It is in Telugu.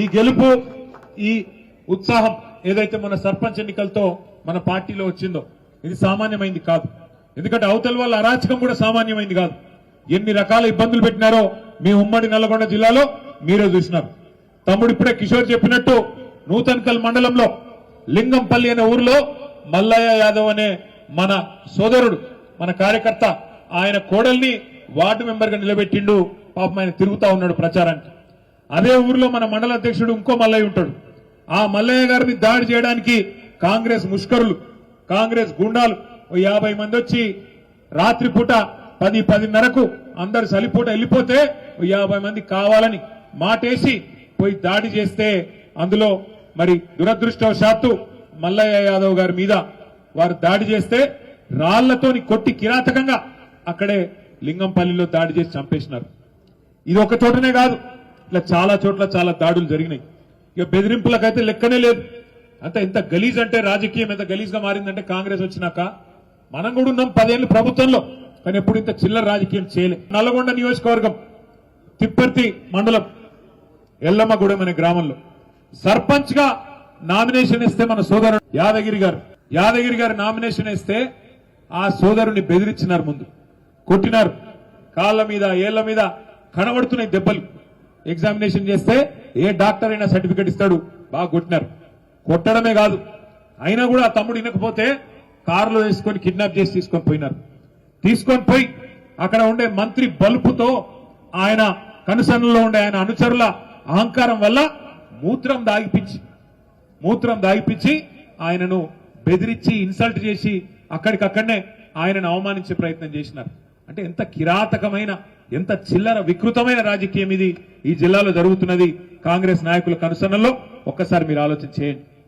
ఈ గెలుపు ఈ ఉత్సాహం ఏదైతే మన సర్పంచ్ ఎన్నికలతో మన పార్టీలో వచ్చిందో ఇది సామాన్యమైంది కాదు. ఎందుకంటే అవతల వాళ్ళ అరాచకం కూడా సామాన్యమైంది కాదు. ఎన్ని రకాల ఇబ్బందులు పెట్టినారో మీ ఉమ్మడి నల్లగొండ జిల్లాలో మీరే చూసినారు. తమ్ముడు ఇప్పుడే కిషోర్ చెప్పినట్టు నూతన్కల్ మండలంలో లింగంపల్లి అనే ఊరిలో మల్లయ్య యాదవ్ అనే మన సోదరుడు మన కార్యకర్త ఆయన కోడల్ని వార్డు మెంబర్గా నిలబెట్టిండు. పాపం ఆయన తిరుగుతా ఉన్నాడు ప్రచారానికి. అదే ఊర్లో మన మండల అధ్యక్షుడు ఇంకో మల్లయ్య ఉంటాడు. ఆ మల్లయ్య గారిని దాడి చేయడానికి కాంగ్రెస్ ముష్కరులు కాంగ్రెస్ గుండాలు ఓ యాభై మంది వచ్చి రాత్రిపూట పది పదిన్నరకు అందరు సలిపూట వెళ్ళిపోతే ఓ యాభై మంది కావాలని మాటేసి పోయి దాడి చేస్తే అందులో మరి దురదృష్టవశాత్తు మల్లయ్య యాదవ్ గారి మీద వారు దాడి చేస్తే రాళ్ళతోని కొట్టి కిరాతకంగా అక్కడే లింగంపల్లిలో దాడి చేసి చంపేసినారు. ఇది ఒక చోటనే కాదు. ఇట్లా చాలా చోట్ల చాలా దాడులు జరిగినాయి. ఇక బెదిరింపులకైతే లెక్కనే లేదు. అంత ఎంత గలీజ్ అంటే రాజకీయం ఎంత గలీజ్గా మారిందంటే కాంగ్రెస్ వచ్చినాక మనం కూడా ఉన్నాం పదేళ్ళు ప్రభుత్వంలో కానీ ఎప్పుడు ఇంత చిల్లర రాజకీయం చేయలే. నల్లగొండ నియోజకవర్గం తిప్పర్తి మండలం ఎల్లమ్మగూడెం అనే గ్రామంలో. సర్పంచ్గా నామినేషన్ ఇస్తే మన సోదరుడు యాదగిరి గారు. యాదగిరి గారు నామినేషన్ ఇస్తే ఆ సోదరుని బెదిరించినారు ముందు. కొట్టినారు. కాళ్ళ మీద ఏళ్ళ మీద కనబడుతున్నాయి దెబ్బలు. ఎగ్జామినేషన్ చేస్తే ఏ డాక్టర్ అయినా సర్టిఫికెట్ ఇస్తాడు. బాగా కొట్టినారు. కొట్టడమే కాదు. అయినా కూడా ఆ తమ్ముడు వినకపోతే కారులో వేసుకొని కిడ్నాప్ చేసి తీసుకొని పోయినారు. తీసుకొని పోయి అక్కడ ఉండే మంత్రి బల్పుతో ఆయన కనుసన్నలో ఉండే ఆయన అనుచరుల అహంకారం వల్ల మూత్రం దాగిపించి మూత్రం దాగిపించి ఆయనను బెదిరించి ఇన్సల్ట్ చేసి అక్కడికక్కడనే ఆయనను అవమానించే ప్రయత్నం చేసినారు. అంటే ఎంత కిరాతకమైన ఎంత చిల్లర వికృతమైన రాజకీయం ఇది ఈ జిల్లాలో జరుగుతున్నది కాంగ్రెస్ నాయకుల కనుసన్నలో ఒక్కసారి మీరు ఆలోచన చేయండి.